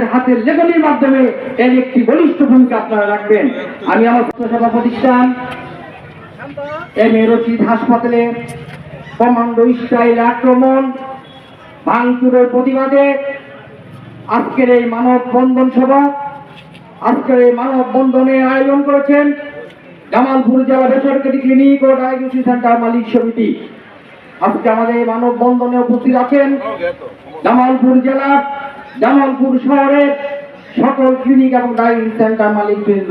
হাতের লেখনির মাধ্যমে এর একটি বলিষ্ঠ ভূমিকা আপনারা রাখবেন। আমি আমার স্বাস্থ্যসেবা প্রতিষ্ঠান এম এ রচিত হাসপাতালে কমান্ডো স্টাইল আক্রমণ ভাঙচুরের প্রতিবাদে আজকের এই মানব বন্ধন সভা আজকের এই মানব বন্ধনের আয়োজন করেছেন জামালপুর জেলা বেসরকারি ক্লিনিক ও ডায়াগনোসিস সেন্টার মালিক সমিতি। আজকে আমাদের এই মানব বন্ধনে উপস্থিত আছেন জামালপুর জেলার জামালপুর শহরের সকল ক্লিনিক এবং ডায়াগনোসিস সেন্টার মালিক বৃন্দ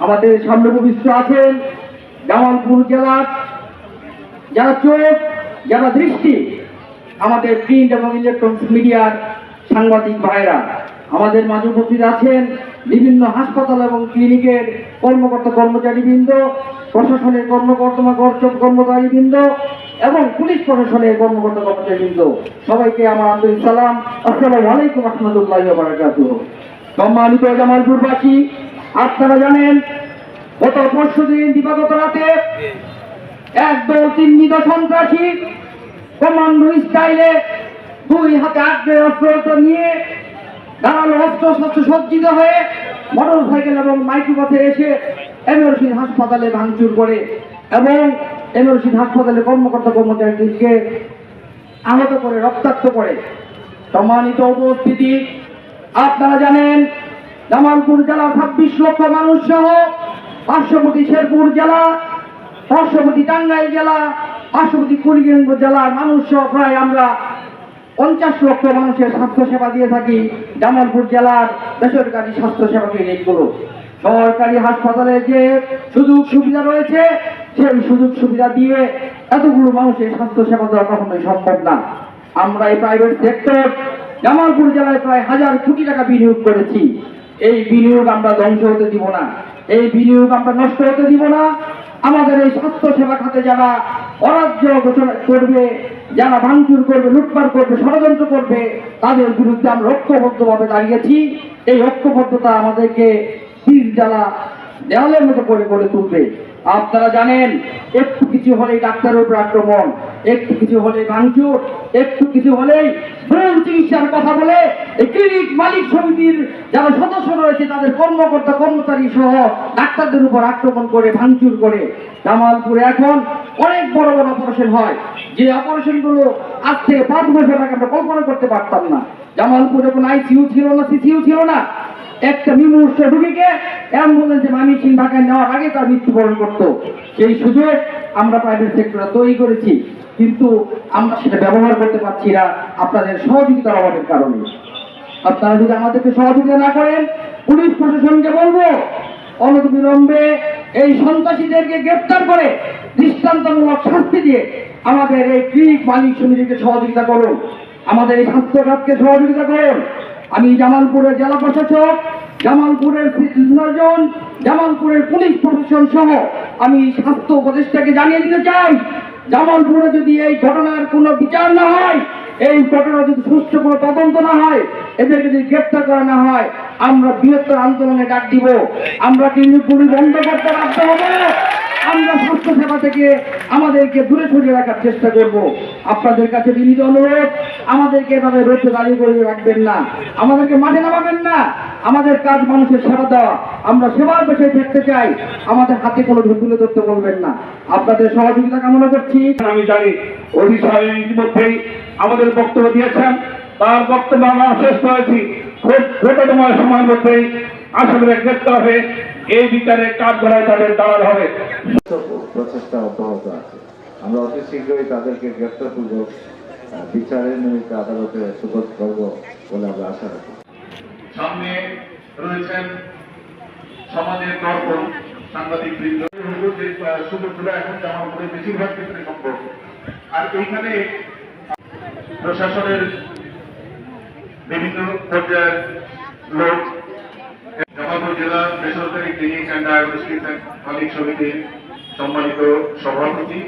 আমাদের সামনে উপস্থিত আছেন জামালপুর জেলার যারা চোখ, যারা দৃষ্টি, আমাদের প্রিন্ট এবং ইলেকট্রনিক্স মিডিয়ার সাংবাদিক ভাইরা আমাদের মাঝে উপস্থিত আছেন বিভিন্ন হাসপাতাল এবং ক্লিনিকের কর্মকর্তা কর্মচারীবৃন্দ, প্রশাসনের কর্মকর্তা কর্মচারীবৃন্দ এবং পুলিশ প্রশাসনের কর্মকর্তা কর্মচারীবৃন্দ সবাইকে আমার আন্তরিক সালাম। আসসালামু আলাইকুম রহমতুল্লাহ সম্মানিত জামালপুরবাসী, আপনারা জানেন, গত পরশু দিন দিবাগত রাতে একদল চিহ্নিত সন্ত্রাসী কমান্ডো স্টাইলে দুই হাতে আগ্রে অস্ত্র নিয়ে দাঁড়াল অস্ত্র শস্ত্র সজ্জিত হয়ে মোটর সাইকেল এবং মাইক্রোবাসে এসে এমএরসি হাসপাতালে ভাঙচুর করে এবং এমএরসি হাসপাতালে কর্মকর্তা কর্মচারীদেরকে আহত করে, রক্তাক্ত করে। সম্মানিত উপস্থিতি, আপনারা জানেন, জামালপুর জেলা ছাব্বিশ লক্ষ মানুষ সহ পার্শ্ববর্তী শেরপুর জেলা, পার্শ্ববর্তী টাঙ্গাইল জেলা, পার্শ্ববর্তী কুড়িগঞ্জ জেলার মানুষ সহ প্রায় আমরা পঞ্চাশ লক্ষ মানুষের স্বাস্থ্য সেবা দিয়ে থাকি। জামালপুর জেলার বেসরকারি স্বাস্থ্য সেবা ক্লিনিকগুলো। সরকারি হাসপাতালে যে সুযোগ সুবিধা রয়েছে সেই সুযোগ সুবিধা দিয়ে এতগুলো মানুষের স্বাস্থ্য সেবা দেওয়া কখনোই সম্ভব না। আমরা এই প্রাইভেট সেক্টর জামালপুর জেলায় প্রায় হাজার কোটি টাকা বিনিয়োগ করেছি। এই বিনিয়োগ আমরা ধ্বংস হতে দিব না। এই বিনিয়োগ আমরা নষ্ট হতে দিব না। আমাদের এই স্বাস্থ্য সেবা খাতে যারা অরাজ্য ঘোষণা করবে, যারা ভাঙচুর করবে, লুটপাট করবে, ষড়যন্ত্র করবে, তাদের বিরুদ্ধে আমরা ঐক্যবদ্ধভাবে দাঁড়িয়েছি। এই ঐক্যবদ্ধতা আমাদেরকে তীর জ্বালা দেওয়ালের মতো করে গড়ে তুলবে। আপনারা জানেন, একটু কিছু হলেই ডাক্তারের উপর আক্রমণ, একটু কিছু হলেই ভাঙচুর, একটু কিছু হলেই ভুল চিকিৎসার কথা বলে ক্লিনিক মালিক সমিতির যারা সদস্য রয়েছে, তাদের কর্মকর্তা, কর্মচারী সহ ডাক্তারদের উপর আক্রমণ করে, ভাঙচুর করে জামালপুরে এখন অনেক বড় বড় অপারেশন হয়। যে অপারেশনগুলো আজ থেকে পাঁচ বছর আগে আমরা কল্পনা করতে পারতাম না। জামালপুরে কোনো আইসিইউ ছিল না সিসিইউ ছিল না। একটা বিমূর্ষ রুগীকে অ্যাম্বুলেন্সে মামিসিং ঢাকায় নেওয়ার আগে তার মৃত্যুবরণ করত। সেই সুযোগ আমরা প্রাইভেট সেক্টরে তৈরি করেছি, কিন্তু আমরা সেটা ব্যবহার করতে পারছি না আপনাদের সহযোগিতার অভাবের কারণে। আপনারা যদি আমাদেরকে সহযোগিতা না করেন, পুলিশ প্রশাসনকে বলব অনতিবিলম্বে এই সন্ত্রাসীদেরকে গ্রেপ্তার করে দৃষ্টান্তমূলক শাস্তি দিয়ে আমাদের এই ক্লিনিক মালিক সমিতিকে সহযোগিতা করুন। আমাদের এই স্বাস্থ্য খাতকে সহযোগিতা করুন। আমি জামালপুরের জেলা প্রশাসক, জামালপুরের সার্জন জামালপুরের পুলিশ প্রশাসন সহ আমি স্বাস্থ্য উপদেষ্টাকে জানিয়ে দিতে চাই, জামালপুরে যদি এই ঘটনার কোনো বিচার না হয়, এই ঘটনা যদি সুষ্ঠু কোনো তদন্ত না হয়, এদেরকে যদি গ্রেপ্তার করা না হয়, আমরা বৃহত্তর আন্দোলনে ডাক দিব। আমরা কিন্তু পুলিশ বন্ধ করতে বাধ্য হব। আমরা স্বাস্থ্য সেবা থেকে আমাদেরকে দূরে সরিয়ে রাখার চেষ্টা করব। আপনাদের কাছে বিনীত অনুরোধ, আমাদেরকে এভাবে রোদে দাঁড়িয়ে করে রাখবেন না। আমাদেরকে মাঠে নামাবেন না। আমাদের কাজ মানুষের সেবা দেওয়া। আমরা সেবার পেশায় থাকতে চাই। আমাদের হাতে কোনো ঢুকুলে ধরতে বলবেন না। আপনাদের সহযোগিতা কামনা করছি। আমি জানি অধি সাহেব ইতিমধ্যেই আমাদের বক্তব্য দিয়েছেন। তার বক্তব্য আমরা শেষ করেছি। সময়ের মধ্যেই আসামিরা গ্রেপ্তার হয়ে এই বিচারে কাজ করায় তাদের দাঁড়াতে হবে। প্রচেষ্টা অব্যাহত আছে। আমরা অতি শীঘ্রই তাদেরকে গ্রেপ্তার আহ, বিচারের নিমিত্তে আদালতে সুপোধ করব বলে আমরা আশা রাখি। সামনে রয়েছেন সমাজের দর্পণ সাংবাদিক বৃন্দ। সুযোগগুলো এখন জামা করে বেশিরভাগ ক্ষেত্রে সম্ভব। আর এইখানে প্রশাসনের বিভিন্ন পর্যায়ের লোক জামালপুর জেলা বেসরকারি ক্লিনিক অ্যান্ড ডায়াগনস্টিক মালিক সমিতির সম্মানিত সভাপতি।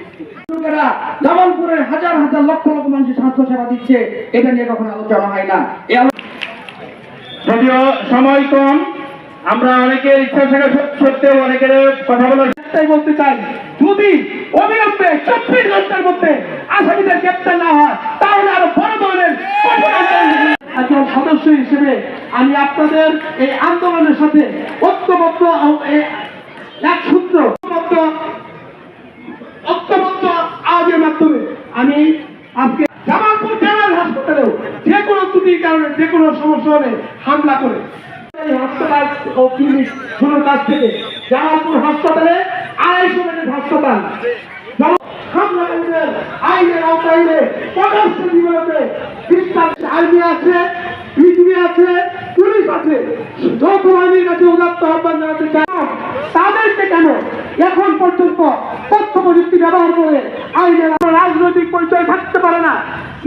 জামালপুরের হাজার হাজার লক্ষ লক্ষ মানুষের স্বাস্থ্য সেবা দিচ্ছে এটা নিয়ে কখনো আলোচনা হয় না। যদিও সময় কম আমরা অনেকের ইচ্ছা থাকা সত্ত্বেও অনেকের কথা বলার বলতে চাই যদি অবিলম্বে চব্বিশ ঘণ্টার মধ্যে আসামিদের গ্রেপ্তার না হয় তাহলে আরও বড় ধরনের একজন সদস্য হিসেবে আমি আপনাদের এই আন্দোলনের সাথে ঐক্যবদ্ধ এক সূত্র ঐক্যবদ্ধ আওয়াজের মাধ্যমে আমি আজকে জামালপুর জেনারেল হাসপাতালেও যে কোনো ত্রুটির কারণে, যে কোনো সমস্যা হলে হামলা করে। হাসপাতাল ও ক্লিনিক হাসপাতালে আড়াইশো বেডের হাসপাতাল। হামলাকারীদের আইনের আওতায় এনে পদার্থ জীবনতে আর্মি আছে, বিজিবি আছে, পুলিশ আছে। যৌথ বাহিনীর কাছে উদাত্ত আহ্বান জানাতে চাই। তাদেরকে কেন এখন পর্যন্ত তথ্য প্রযুক্তি ব্যবহার করে আইনের রাজনৈতিক পরিচয় থাকতে পারে না?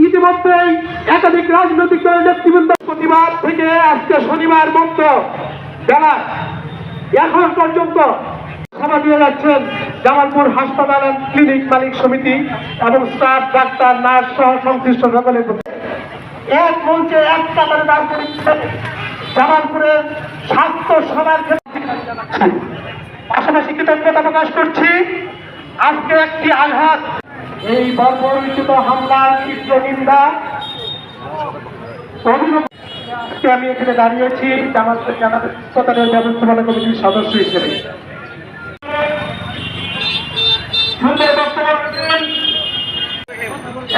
ইতিমধ্যেই একাধিক রাজনৈতিক দলের নেতৃবৃন্দ প্রতিবাদ থেকে আজকে শনিবার মুক্ত বেলা এখন পর্যন্ত সভা দিয়ে যাচ্ছেন জামালপুর হাসপাতাল ক্লিনিক মালিক সমিতি এবং স্টাফ, ডাক্তার, নার্স সহ সংশ্লিষ্ট সকলের এক মঞ্চে এক কাতারে দাঁড় করে জামালপুরের স্বাস্থ্য সবার পাশাপাশি কৃতজ্ঞতা প্রকাশ করছি। আজকে একটি আঘাত। এই বর্বরিচিত হামলার তীব্র নিন্দা। আমি এখানে দাঁড়িয়েছি জামালপুর জানাতে হাসপাতালের ব্যবস্থাপনা কমিটির সদস্য হিসেবে সুন্দর বক্তব্য রাখছেন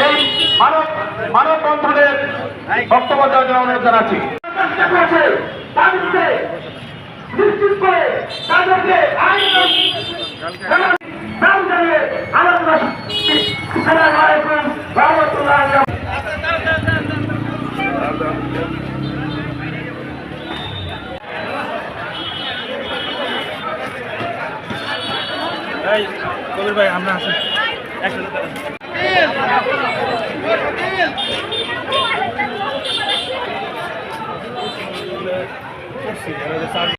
এই মানব বন্ধনের বক্তব্য দেওয়ার জন্য অনুরোধ জানাচ্ছি। কবির ভাই আমরা আসেন একসাথে করছি